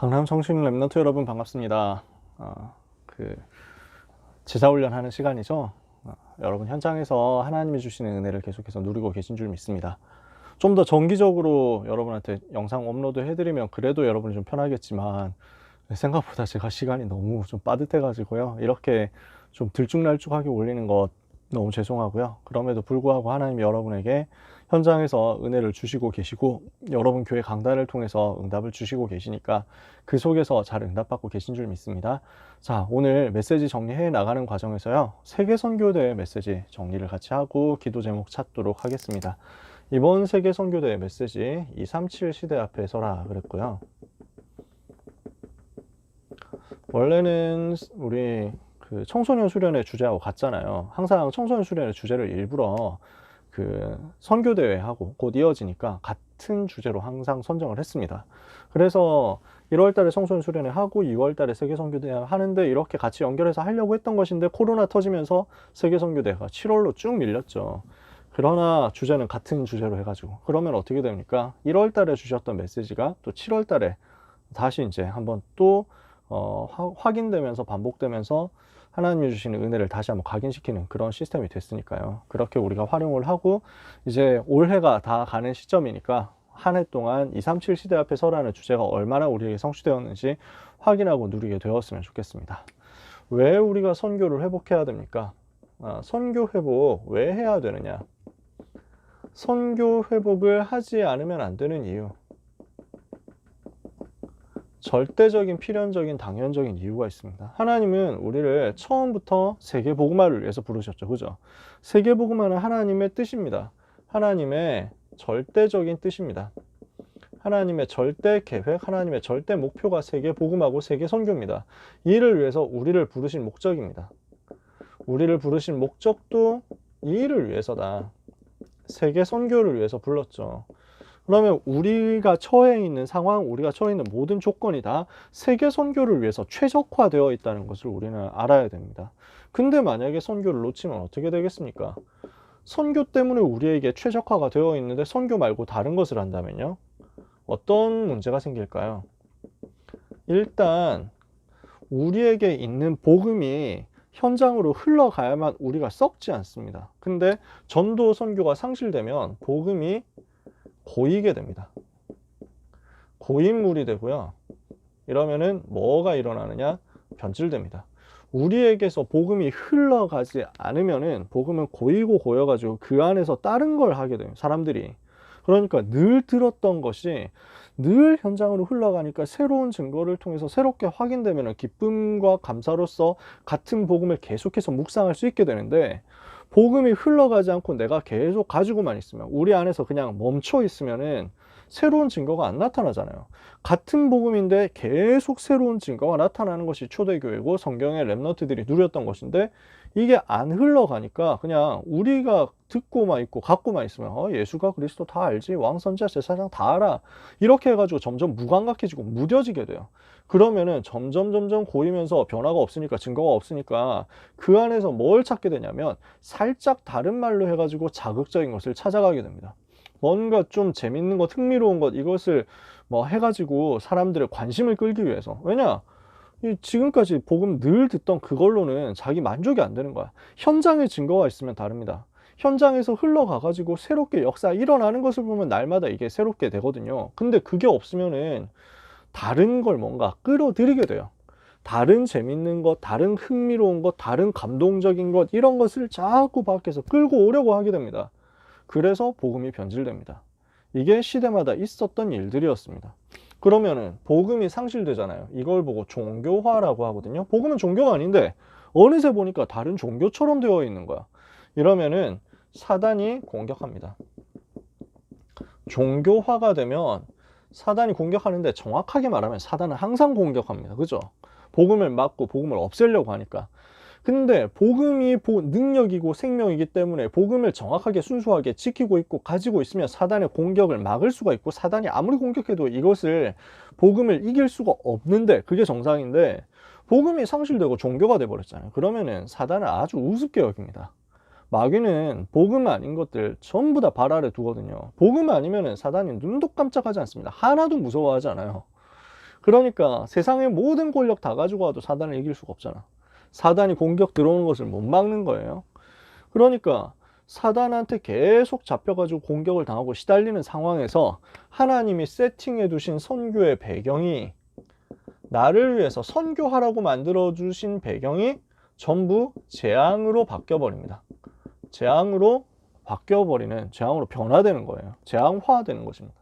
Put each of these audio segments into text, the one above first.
강남 청신 랩런트 여러분 반갑습니다. 어, 그 제사훈련 하는 시간이죠. 어, 여러분 현장에서 하나님이 주시는 은혜를 계속해서 누리고 계신 줄 믿습니다. 좀 더 정기적으로 여러분한테 영상 업로드 해드리면 그래도 여러분이 좀 편하겠지만 생각보다 제가 시간이 너무 좀 빠듯해가지고요. 이렇게 좀 들쭉날쭉하게 올리는 것 너무 죄송하고요. 그럼에도 불구하고 하나님이 여러분에게 현장에서 은혜를 주시고 계시고 여러분 교회 강단을 통해서 응답을 주시고 계시니까 그 속에서 잘 응답받고 계신 줄 믿습니다. 자, 오늘 메시지 정리해 나가는 과정에서요. 세계 선교대 메시지 정리를 같이 하고 기도 제목 찾도록 하겠습니다. 이번 세계 선교대 메시지 237 시대 앞에 서라 그랬고요. 원래는 우리 그 청소년 수련회 주제하고 같잖아요. 항상 청소년 수련회 주제를 일부러 그 선교대회하고 곧 이어지니까 같은 주제로 항상 선정을 했습니다. 그래서 1월 달에 청소년 수련회 하고 2월 달에 세계 선교대회 하는데 이렇게 같이 연결해서 하려고 했던 것인데 코로나 터지면서 세계 선교대회가 7월로 쭉 밀렸죠. 그러나 주제는 같은 주제로 해가지고 그러면 어떻게 됩니까? 1월 달에 주셨던 메시지가 또 7월 달에 다시 이제 한번 또 어, 화- 확인되면서 반복되면서 하나님이 주시는 은혜를 다시 한번 각인시키는 그런 시스템이 됐으니까요. 그렇게 우리가 활용을 하고 이제 올해가 다 가는 시점이니까 한 해 동안 237 시대 앞에 서라는 주제가 얼마나 우리에게 성취되었는지 확인하고 누리게 되었으면 좋겠습니다. 왜 우리가 선교를 회복해야 됩니까? 아, 선교 회복 왜 해야 되느냐? 선교 회복을 하지 않으면 안 되는 이유. 절대적인 필연적인 당연적인 이유가 있습니다. 하나님은 우리를 처음부터 세계 복음화를 위해서 부르셨죠. 그죠? 세계 복음화는 하나님의 뜻입니다. 하나님의 절대적인 뜻입니다. 하나님의 절대 계획, 하나님의 절대 목표가 세계 복음하고 세계 선교입니다. 이를 위해서 우리를 부르신 목적입니다. 우리를 부르신 목적도 이 일을 위해서다. 세계 선교를 위해서 불렀죠. 그러면 우리가 처해 있는 상황, 우리가 처해 있는 모든 조건이 다 세계 선교를 위해서 최적화되어 있다는 것을 우리는 알아야 됩니다. 근데 만약에 선교를 놓치면 어떻게 되겠습니까? 선교 때문에 우리에게 최적화가 되어 있는데 선교 말고 다른 것을 한다면요? 어떤 문제가 생길까요? 일단 우리에게 있는 복음이 현장으로 흘러가야만 우리가 썩지 않습니다. 근데 전도 선교가 상실되면 복음이 고이게 됩니다. 고인물이 되고요. 이러면은 뭐가 일어나느냐? 변질됩니다. 우리에게서 복음이 흘러가지 않으면은 복음은 고이고 고여가지고 그 안에서 다른 걸 하게 돼요. 사람들이. 그러니까 늘 들었던 것이 늘 현장으로 흘러가니까 새로운 증거를 통해서 새롭게 확인되면 기쁨과 감사로서 같은 복음을 계속해서 묵상할 수 있게 되는데 복음이 흘러가지 않고 내가 계속 가지고만 있으면 우리 안에서 그냥 멈춰 있으면은 새로운 증거가 안 나타나잖아요. 같은 복음인데 계속 새로운 증거가 나타나는 것이 초대교회고 성경의 랩너트들이 누렸던 것인데 이게 안 흘러가니까 그냥 우리가 듣고만 있고 갖고만 있으면 어, 예수가 그리스도 다 알지 왕선자 제사장 다 알아 이렇게 해가지고 점점 무감각해지고 무뎌지게 돼요. 그러면은 점점 점점 고이면서 변화가 없으니까 증거가 없으니까 그 안에서 뭘 찾게 되냐면 살짝 다른 말로 해가지고 자극적인 것을 찾아가게 됩니다. 뭔가 좀 재밌는 것, 흥미로운 것 이것을 뭐 해가지고 사람들의 관심을 끌기 위해서 왜냐 이 지금까지 복음 늘 듣던 그걸로는 자기 만족이 안 되는 거야. 현장에 증거가 있으면 다릅니다. 현장에서 흘러가가지고 새롭게 역사 일어나는 것을 보면 날마다 이게 새롭게 되거든요. 근데 그게 없으면은 다른 걸 뭔가 끌어들이게 돼요. 다른 재밌는 것, 다른 흥미로운 것, 다른 감동적인 것, 이런 것을 자꾸 밖에서 끌고 오려고 하게 됩니다. 그래서 복음이 변질됩니다. 이게 시대마다 있었던 일들이었습니다. 그러면은 복음이 상실되잖아요. 이걸 보고 종교화라고 하거든요. 복음은 종교가 아닌데 어느새 보니까 다른 종교처럼 되어 있는 거야. 이러면은 사단이 공격합니다. 종교화가 되면 사단이 공격하는데 정확하게 말하면 사단은 항상 공격합니다. 그죠? 복음을 막고 복음을 없애려고 하니까. 근데 복음이 보- 능력이고 생명이기 때문에 복음을 정확하게 순수하게 지키고 있고 가지고 있으면 사단의 공격을 막을 수가 있고 사단이 아무리 공격해도 이것을 복음을 이길 수가 없는데 그게 정상인데 복음이 상실되고 종교가 돼 버렸잖아요. 그러면은 사단은 아주 우습게 여깁니다. 마귀는 복음 아닌 것들 전부 다 발 아래 두거든요. 복음 아니면은 사단이 눈도 깜짝하지 않습니다. 하나도 무서워하지 않아요. 그러니까 세상의 모든 권력 다 가지고 와도 사단을 이길 수가 없잖아. 사단이 공격 들어오는 것을 못 막는 거예요. 그러니까 사단한테 계속 잡혀가지고 공격을 당하고 시달리는 상황에서 하나님이 세팅해 두신 선교의 배경이 나를 위해서 선교하라고 만들어 주신 배경이 전부 재앙으로 바뀌어 버립니다. 재앙으로 바뀌어 버리는 재앙으로 변화되는 거예요. 재앙화되는 것입니다.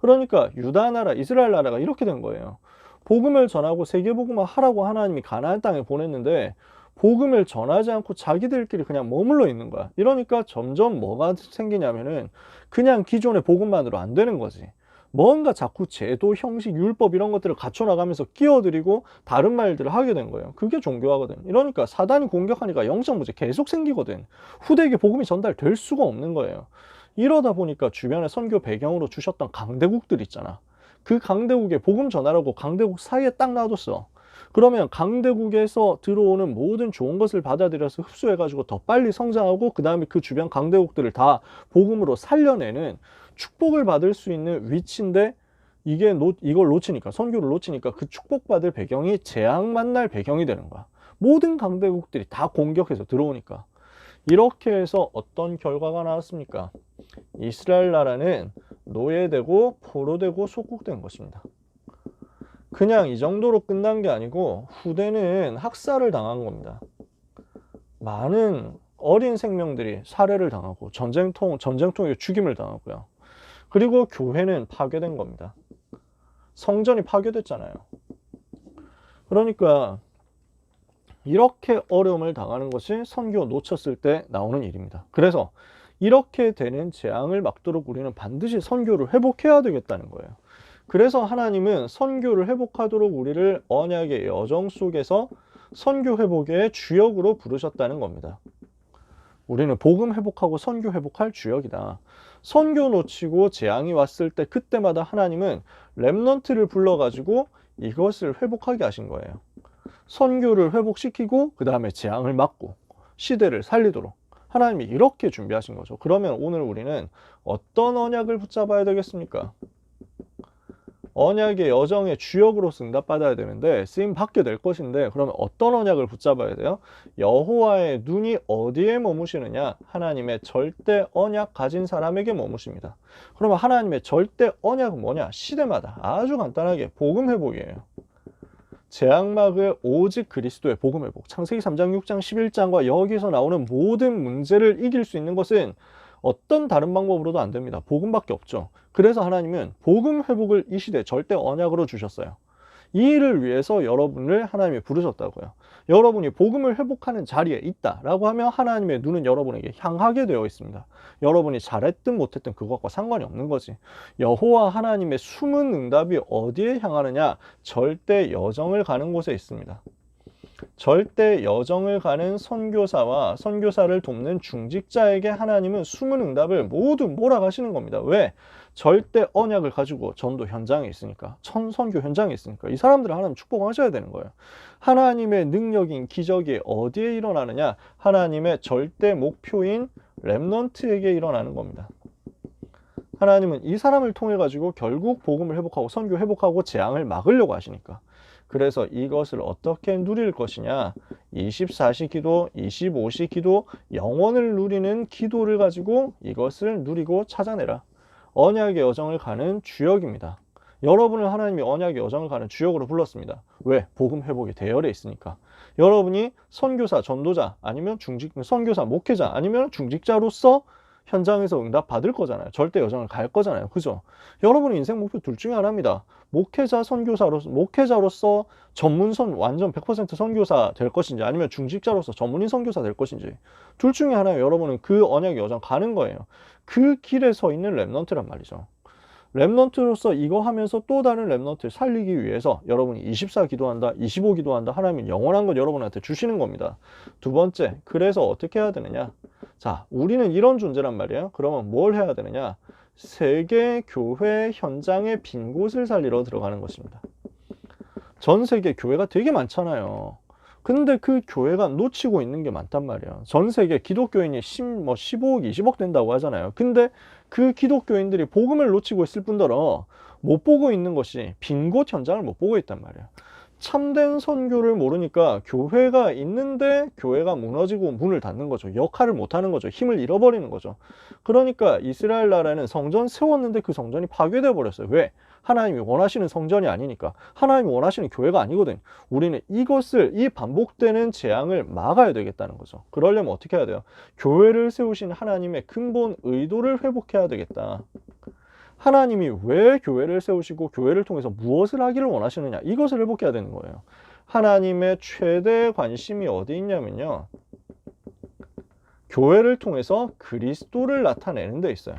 그러니까 유다 나라, 이스라엘 나라가 이렇게 된 거예요. 복음을 전하고 세계 복음을 하라고 하나님이 가나안 땅에 보냈는데 복음을 전하지 않고 자기들끼리 그냥 머물러 있는 거야. 이러니까 점점 뭐가 생기냐면은 그냥 기존의 복음만으로 안 되는 거지. 뭔가 자꾸 제도, 형식, 율법 이런 것들을 갖춰 나가면서 끼어들이고 다른 말들을 하게 된 거예요. 그게 종교화거든. 이러니까 사단이 공격하니까 영적 문제 계속 생기거든. 후대에게 복음이 전달될 수가 없는 거예요. 이러다 보니까 주변에 선교 배경으로 주셨던 강대국들 있잖아. 그 강대국에 복음 전하라고 강대국 사이에 딱 놔뒀어. 그러면 강대국에서 들어오는 모든 좋은 것을 받아들여서 흡수해가지고 더 빨리 성장하고 그 다음에 그 주변 강대국들을 다 복음으로 살려내는 축복을 받을 수 있는 위치인데 이게 놓, 이걸 놓치니까 선교를 놓치니까 그 축복받을 배경이 재앙 만날 배경이 되는 거야. 모든 강대국들이 다 공격해서 들어오니까 이렇게 해서 어떤 결과가 나왔습니까? 이스라엘 나라는 노예되고 포로되고 속국된 것입니다. 그냥 이 정도로 끝난 게 아니고 후대는 학살을 당한 겁니다. 많은 어린 생명들이 살해를 당하고 전쟁통 전쟁통에 죽임을 당하고요. 그리고 교회는 파괴된 겁니다. 성전이 파괴됐잖아요. 그러니까 이렇게 어려움을 당하는 것이 선교 놓쳤을 때 나오는 일입니다. 그래서 이렇게 되는 재앙을 막도록 우리는 반드시 선교를 회복해야 되겠다는 거예요. 그래서 하나님은 선교를 회복하도록 우리를 언약의 여정 속에서 선교 회복의 주역으로 부르셨다는 겁니다. 우리는 복음 회복하고 선교 회복할 주역이다. 선교 놓치고 재앙이 왔을 때 그때마다 하나님은 렘넌트를 불러가지고 이것을 회복하게 하신 거예요. 선교를 회복시키고 그 다음에 재앙을 막고 시대를 살리도록 하나님이 이렇게 준비하신 거죠. 그러면 오늘 우리는 어떤 언약을 붙잡아야 되겠습니까? 언약의 여정의 주역으로서 응답받아야 되는데 쓰임 받게 될 것인데 그러면 어떤 언약을 붙잡아야 돼요? 여호와의 눈이 어디에 머무시느냐? 하나님의 절대 언약 가진 사람에게 머무십니다. 그러면 하나님의 절대 언약은 뭐냐? 시대마다 아주 간단하게 복음 회복이에요. 재앙막을 오직 그리스도의 복음 회복. 창세기 3장, 6장, 11장과 여기서 나오는 모든 문제를 이길 수 있는 것은 어떤 다른 방법으로도 안 됩니다. 복음밖에 없죠. 그래서 하나님은 복음 회복을 이 시대 절대 언약으로 주셨어요. 이 일을 위해서 여러분을 하나님이 부르셨다고요. 여러분이 복음을 회복하는 자리에 있다라고 하면 하나님의 눈은 여러분에게 향하게 되어 있습니다. 여러분이 잘했든 못했든 그것과 상관이 없는 거지. 여호와 하나님의 숨은 응답이 어디에 향하느냐? 절대 여정을 가는 곳에 있습니다. 절대 여정을 가는 선교사와 선교사를 돕는 중직자에게 하나님은 숨은 응답을 모두 몰아가시는 겁니다. 왜? 절대 언약을 가지고 전도 현장에 있으니까 천선교 현장에 있으니까 이 사람들을 하나님 축복하셔야 되는 거예요. 하나님의 능력인 기적이 어디에 일어나느냐? 하나님의 절대 목표인 렘넌트에게 일어나는 겁니다. 하나님은 이 사람을 통해 가지고 결국 복음을 회복하고 선교 회복하고 재앙을 막으려고 하시니까 그래서 이것을 어떻게 누릴 것이냐? 24시 기도 25시 기도 영원을 누리는 기도를 가지고 이것을 누리고 찾아내라. 언약의 여정을 가는 주역입니다. 여러분을 하나님이 언약의 여정을 가는 주역으로 불렀습니다. 왜? 복음 회복이 대열에 있으니까. 여러분이 선교사, 전도자 아니면 중직 선교사, 목회자 아니면 중직자로서 현장에서 응답 받을 거잖아요. 절대 여정을 갈 거잖아요. 그죠? 여러분의 인생 목표 둘 중에 하나입니다. 목회자, 선교사로서, 목회자로서 전문선, 완전 100% 선교사 될 것인지 아니면 중직자로서 전문인 선교사 될 것인지 둘 중에 하나예요. 여러분은 그 언약의 여정 가는 거예요. 그 길에 서 있는 랩넌트란 말이죠. 랩넌트로서 이거 하면서 또 다른 랩넌트를 살리기 위해서 여러분이 24 기도한다, 25 기도한다, 하나님은 영원한 것 여러분한테 주시는 겁니다. 두 번째, 그래서 어떻게 해야 되느냐? 자, 우리는 이런 존재란 말이에요. 그러면 뭘 해야 되느냐? 세계 교회 현장의 빈 곳을 살리러 들어가는 것입니다. 전 세계 교회가 되게 많잖아요. 근데 그 교회가 놓치고 있는 게 많단 말이야. 전 세계 기독교인이 10, 뭐 15억, 20억 된다고 하잖아요. 근데 그 기독교인들이 복음을 놓치고 있을 뿐더러 못 보고 있는 것이 빈 곳 현장을 못 보고 있단 말이야. 참된 선교를 모르니까 교회가 있는데 교회가 무너지고 문을 닫는 거죠. 역할을 못 하는 거죠. 힘을 잃어버리는 거죠. 그러니까 이스라엘 나라는 성전 세웠는데 그 성전이 파괴되어 버렸어요. 왜? 하나님이 원하시는 성전이 아니니까. 하나님이 원하시는 교회가 아니거든. 우리는 이것을 이 반복되는 재앙을 막아야 되겠다는 거죠. 그러려면 어떻게 해야 돼요? 교회를 세우신 하나님의 근본 의도를 회복해야 되겠다. 하나님이 왜 교회를 세우시고 교회를 통해서 무엇을 하기를 원하시느냐 이것을 회복해야 되는 거예요. 하나님의 최대 관심이 어디 있냐면요. 교회를 통해서 그리스도를 나타내는 데 있어요.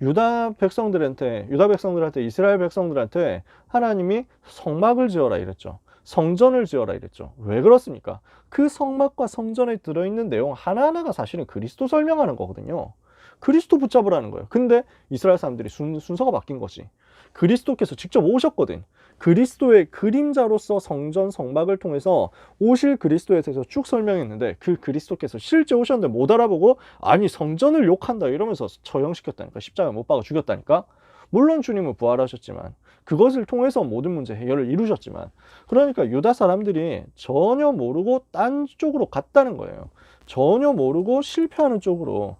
유다 백성들한테 유다 백성들한테 이스라엘 백성들한테 하나님이 성막을 지어라 이랬죠. 성전을 지어라 이랬죠. 왜 그렇습니까? 그 성막과 성전에 들어있는 내용 하나하나가 사실은 그리스도 설명하는 거거든요. 그리스도 붙잡으라는 거예요. 근데 이스라엘 사람들이 순, 순서가 바뀐 거지. 그리스도께서 직접 오셨거든. 그리스도의 그림자로서 성전 성막을 통해서 오실 그리스도에 대해서 쭉 설명했는데 그 그리스도께서 실제 오셨는데 못 알아보고 아니 성전을 욕한다 이러면서 처형시켰다니까 십자가 못 박아 죽였다니까? 물론 주님은 부활하셨지만 그것을 통해서 모든 문제 해결을 이루셨지만 그러니까 유다 사람들이 전혀 모르고 딴 쪽으로 갔다는 거예요. 전혀 모르고 실패하는 쪽으로.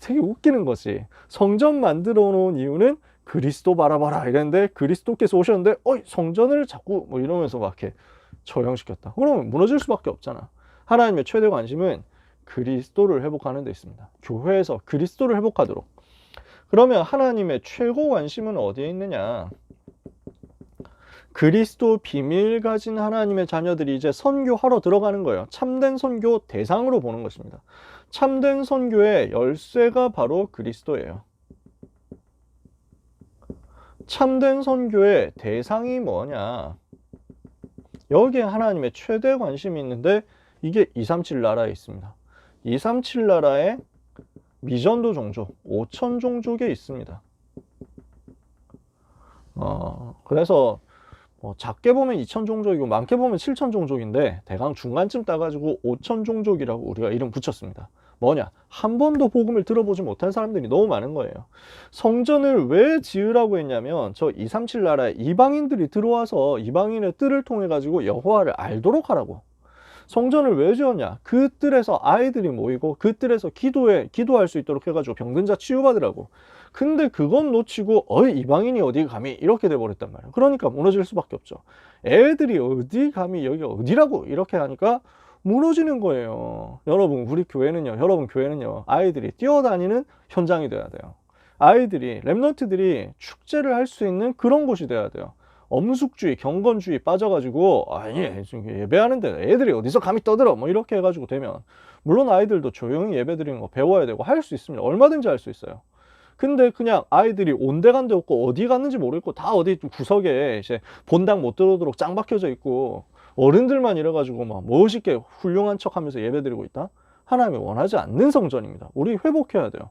되게 웃기는 거지. 성전 만들어 놓은 이유는 그리스도 바라봐라 이랬는데 그리스도께서 오셨는데 어이 성전을 자꾸 뭐 이러면서 막 이렇게 처형시켰다. 그러면 무너질 수밖에 없잖아. 하나님의 최대 관심은 그리스도를 회복하는 데 있습니다. 교회에서 그리스도를 회복하도록. 그러면 하나님의 최고 관심은 어디에 있느냐? 그리스도 비밀 가진 하나님의 자녀들이 이제 선교하러 들어가는 거예요. 참된 선교 대상으로 보는 것입니다. 참된 선교의 열쇠가 바로 그리스도예요. 참된 선교의 대상이 뭐냐? 여기에 하나님의 최대 관심이 있는데 이게 237 나라에 있습니다. 237 나라에 미전도 종족, 5천 종족에 있습니다. 어, 그래서 뭐 작게 보면 2천 종족이고 많게 보면 7천 종족인데 대강 중간쯤 따가지고 5천 종족이라고 우리가 이름 붙였습니다. 뭐냐? 한 번도 복음을 들어보지 못한 사람들이 너무 많은 거예요. 성전을 왜 지으라고 했냐면 저 237 나라에 이방인들이 들어와서 이방인의 뜰을 통해 가지고 여호와를 알도록 하라고. 성전을 왜 지었냐? 그 뜰에서 아이들이 모이고 그 뜰에서 기도에 기도할 수 있도록 해가지고 병든 자 치유받으라고. 근데 그건 놓치고 어이 이방인이 어디 감히 이렇게 돼 버렸단 말이야. 그러니까 무너질 수밖에 없죠. 애들이 어디 감히 여기 어디라고 이렇게 하니까 무너지는 거예요. 여러분, 우리 교회는요, 여러분 교회는요, 아이들이 뛰어다니는 현장이 돼야 돼요. 아이들이, 랩런트들이 축제를 할 수 있는 그런 곳이 돼야 돼요. 엄숙주의, 경건주의 빠져가지고, 아니, 예배하는데 애들이 어디서 감히 떠들어? 뭐 이렇게 해가지고 되면, 물론 아이들도 조용히 예배 드리는 거 배워야 되고 할 수 있습니다. 얼마든지 할 수 있어요. 근데 그냥 아이들이 온데간데 없고 어디 갔는지 모르겠고 다 어디 구석에 이제 본당 못 들어오도록 짱 박혀져 있고 어른들만 이래가지고 막 멋있게 훌륭한 척 하면서 예배 드리고 있다? 하나님이 원하지 않는 성전입니다. 우리 회복해야 돼요.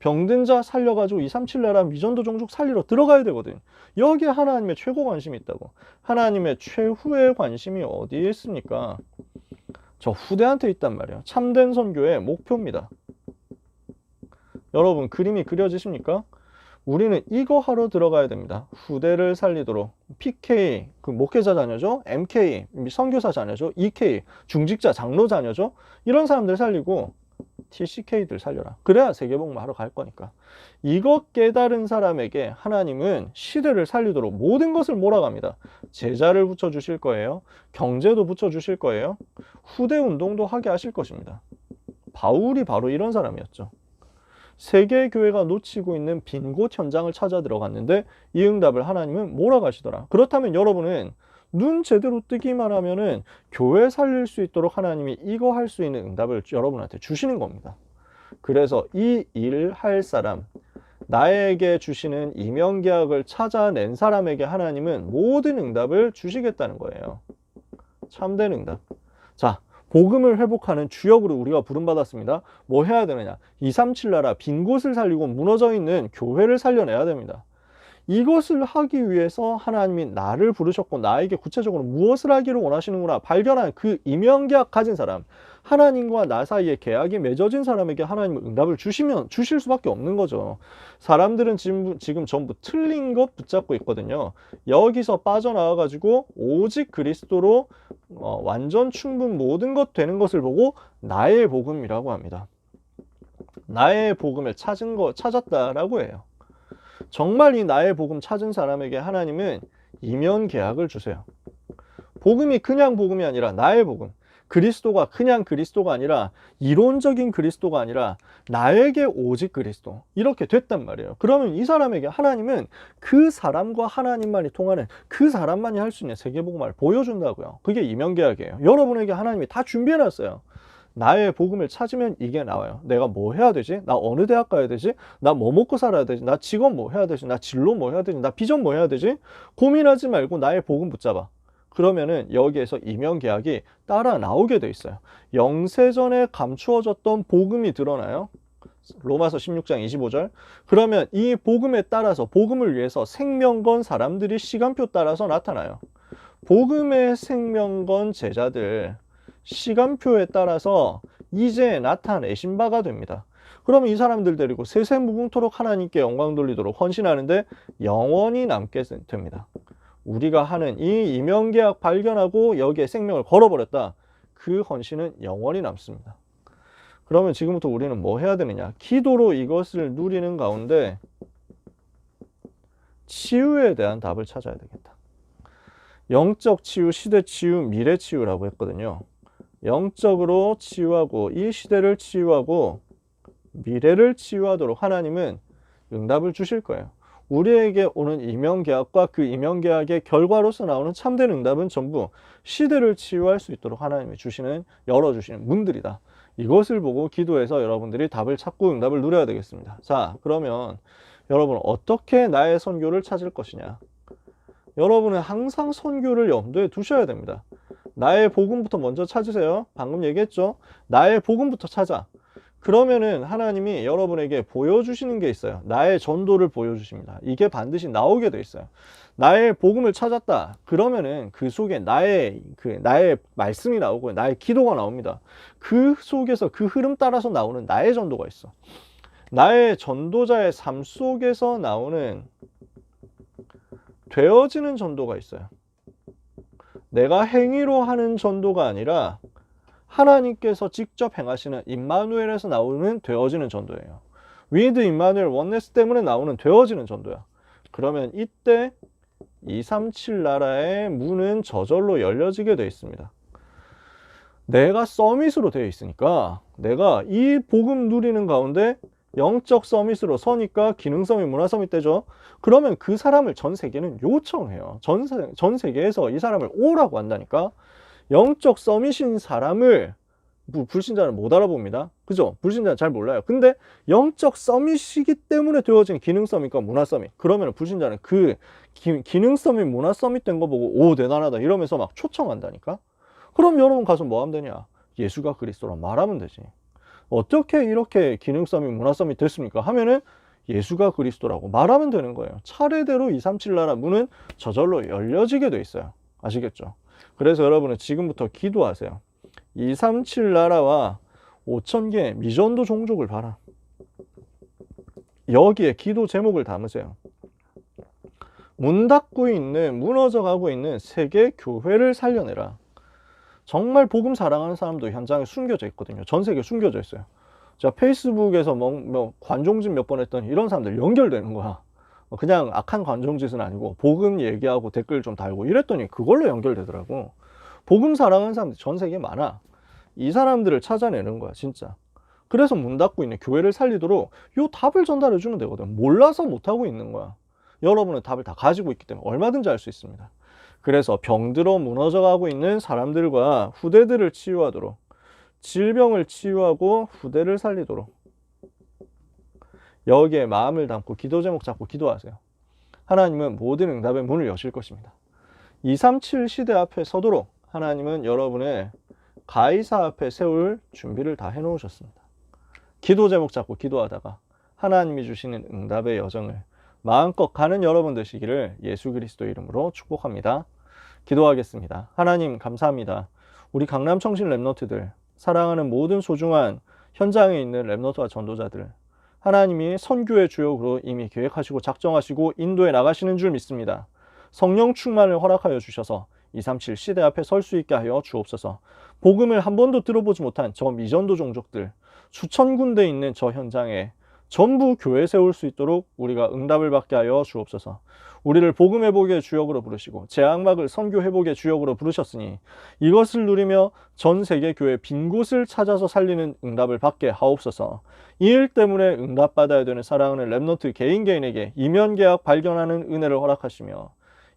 병든 자 살려가지고 237 나라 미전도 종족 살리러 들어가야 되거든. 여기에 하나님의 최고 관심이 있다고. 하나님의 최후의 관심이 어디에 있습니까? 저 후대한테 있단 말이에요. 참된 선교의 목표입니다. 여러분 그림이 그려지십니까? 우리는 이거 하러 들어가야 됩니다. 후대를 살리도록 PK 그 목회자 자녀죠. MK 선교사 자녀죠. EK 중직자 장로 자녀죠. 이런 사람들 살리고 TCK들 살려라. 그래야 세계복음 하러 갈 거니까. 이것 깨달은 사람에게 하나님은 시대를 살리도록 모든 것을 몰아갑니다. 제자를 붙여주실 거예요. 경제도 붙여주실 거예요. 후대 운동도 하게 하실 것입니다. 바울이 바로 이런 사람이었죠. 세계 교회가 놓치고 있는 빈 곳 현장을 찾아 들어갔는데 이 응답을 하나님은 몰아가시더라. 그렇다면 여러분은 눈 제대로 뜨기만 하면은 교회 살릴 수 있도록 하나님이 이거 할 수 있는 응답을 여러분한테 주시는 겁니다. 그래서 이일할 사람, 나에게 주시는 이명계약을 찾아낸 사람에게 하나님은 모든 응답을 주시겠다는 거예요. 참된 응답. 자, 복음을 회복하는 주역으로 우리가 부름받았습니다. 뭐 해야 되느냐? 237 나라 빈 곳을 살리고 무너져 있는 교회를 살려내야 됩니다. 이것을 하기 위해서 하나님이 나를 부르셨고 나에게 구체적으로 무엇을 하기를 원하시는구나 발견한 그 임명계약 가진 사람 하나님과 나 사이에 계약이 맺어진 사람에게 하나님은 응답을 주시면 주실 수밖에 없는 거죠. 사람들은 지금, 지금 전부 틀린 것 붙잡고 있거든요. 여기서 빠져나와 가지고 오직 그리스도로 어, 완전 충분 모든 것 되는 것을 보고 나의 복음이라고 합니다. 나의 복음을 찾은 거 찾았다라고 해요. 정말 이 나의 복음 찾은 사람에게 하나님은 이면 계약을 주세요. 복음이 그냥 복음이 아니라 나의 복음. 그리스도가 그냥 그리스도가 아니라 이론적인 그리스도가 아니라 나에게 오직 그리스도. 이렇게 됐단 말이에요. 그러면 이 사람에게 하나님은 그 사람과 하나님만이 통하는 그 사람만이 할 수 있는 세계복음을 보여준다고요. 그게 이면계약이에요. 여러분에게 하나님이 다 준비해놨어요. 나의 복음을 찾으면 이게 나와요. 내가 뭐 해야 되지? 나 어느 대학 가야 되지? 나 뭐 먹고 살아야 되지? 나 직업 뭐 해야 되지? 나 진로 뭐 해야 되지? 나 비전 뭐 해야 되지? 고민하지 말고 나의 복음 붙잡아. 그러면은 여기에서 이면 계약이 따라 나오게 돼 있어요. 영세전에 감추어졌던 복음이 드러나요. 로마서 16장 25절. 그러면 이 복음에 따라서 복음을 위해서 생명 건 사람들이 시간표 따라서 나타나요. 복음의 생명 건 제자들 시간표에 따라서 이제 나타내신 바가 됩니다. 그러면 이 사람들 데리고 세세무궁토록 하나님께 영광 돌리도록 헌신하는데 영원히 남게 됩니다. 우리가 하는 이 이명계약 발견하고 여기에 생명을 걸어버렸다. 그 헌신은 영원히 남습니다. 그러면 지금부터 우리는 뭐 해야 되느냐? 기도로 이것을 누리는 가운데 치유에 대한 답을 찾아야 되겠다. 영적 치유, 시대 치유, 미래 치유라고 했거든요. 영적으로 치유하고 이 시대를 치유하고 미래를 치유하도록 하나님은 응답을 주실 거예요. 우리에게 오는 이명계약과 그 이명계약의 결과로서 나오는 참된 응답은 전부 시대를 치유할 수 있도록 하나님이 주시는 열어주시는 문들이다. 이것을 보고 기도해서 여러분들이 답을 찾고 응답을 누려야 되겠습니다. 자, 그러면 여러분 어떻게 나의 선교를 찾을 것이냐? 여러분은 항상 선교를 염두에 두셔야 됩니다. 나의 복음부터 먼저 찾으세요. 방금 얘기했죠? 나의 복음부터 찾아. 그러면은 하나님이 여러분에게 보여주시는 게 있어요. 나의 전도를 보여주십니다. 이게 반드시 나오게 돼 있어요. 나의 복음을 찾았다. 그러면은 그 속에 나의 그 나의 말씀이 나오고 나의 기도가 나옵니다. 그 속에서 그 흐름 따라서 나오는 나의 전도가 있어. 나의 전도자의 삶 속에서 나오는 되어지는 전도가 있어요. 내가 행위로 하는 전도가 아니라 하나님께서 직접 행하시는 임마누엘에서 나오는 되어지는 전도예요. 위드 임마누엘 원네스 때문에 나오는 되어지는 전도야. 그러면 이때 237 나라의 문은 저절로 열려지게 되어 있습니다. 내가 서밋으로 되어 있으니까 내가 이 복음 누리는 가운데 영적 서밋으로 서니까 기능성이 문화 서밋 되죠. 그러면 그 사람을 전 세계는 요청해요. 전, 세, 전 세계에서 이 사람을 오라고 한다니까. 영적 서밋인 사람을 불신자는 못 알아봅니다. 그죠? 불신자는 잘 몰라요. 근데 영적 서밋이기 때문에 되어진 기능 서밋과 문화 서밋. 그러면 불신자는 그 기, 기능 서밋, 문화 서밋 된거 보고 오 대단하다 이러면서 막 초청한다니까. 그럼 여러분 가서 뭐 하면 되냐? 예수가 그리스도라 말하면 되지. 어떻게 이렇게 기능 서밋, 문화 서밋 됐습니까? 하면은 예수가 그리스도라고 말하면 되는 거예요. 차례대로 237 나라 문은 저절로 열려지게 돼 있어요. 아시겠죠? 그래서 여러분은 지금부터 기도하세요. 237 나라와 5천 개의 미전도 종족을 봐라. 여기에 기도 제목을 담으세요. 문 닫고 있는, 무너져 가고 있는 세계 교회를 살려내라. 정말 복음 사랑하는 사람도 현장에 숨겨져 있거든요. 전 세계에 숨겨져 있어요. 자, 페이스북에서 뭐, 뭐 관종짓 몇번 했던 이런 사람들 연결되는 거야. 그냥 악한 관종짓은 아니고 복음 얘기하고 댓글 좀 달고 이랬더니 그걸로 연결되더라고. 복음 사랑하는 사람들 전 세계에 많아. 이 사람들을 찾아내는 거야, 진짜. 그래서 문 닫고 있는 교회를 살리도록 요 답을 전달해 주면 되거든. 몰라서 못 하고 있는 거야. 여러분은 답을 다 가지고 있기 때문에 얼마든지 할 수 있습니다. 그래서 병들어 무너져 가고 있는 사람들과 후대들을 치유하도록 질병을 치유하고 후대를 살리도록 여기에 마음을 담고 기도 제목 잡고 기도하세요. 하나님은 모든 응답의 문을 여실 것입니다. 237 시대 앞에 서도록 하나님은 여러분의 가이사 앞에 세울 준비를 다 해놓으셨습니다. 기도 제목 잡고 기도하다가 하나님이 주시는 응답의 여정을 마음껏 가는 여러분 되시기를 예수 그리스도 이름으로 축복합니다. 기도하겠습니다. 하나님 감사합니다. 우리 강남 청신 랩너트들 사랑하는 모든 소중한 현장에 있는 랩너트와 전도자들 하나님이 선교의 주역으로 이미 계획하시고 작정하시고 인도에 나가시는 줄 믿습니다. 성령 충만을 허락하여 주셔서 237 시대 앞에 설 수 있게 하여 주옵소서. 복음을 한 번도 들어보지 못한 저 미전도 종족들 수천 군데 있는 저 현장에 전부 교회 세울 수 있도록 우리가 응답을 받게 하여 주옵소서. 우리를 복음 회복의 주역으로 부르시고 재앙막을 선교 회복의 주역으로 부르셨으니 이것을 누리며 전 세계 교회 빈 곳을 찾아서 살리는 응답을 받게 하옵소서. 이 일 때문에 응답받아야 되는 사랑하는 랩노트 개인 개인에게 이면 계약 발견하는 은혜를 허락하시며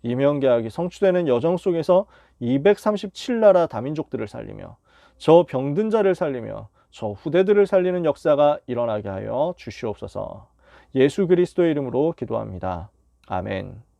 이면 계약이 성취되는 여정 속에서 237나라 다민족들을 살리며 저 병든 자를 살리며 저 후대들을 살리는 역사가 일어나게 하여 주시옵소서. 예수 그리스도의 이름으로 기도합니다. 아멘.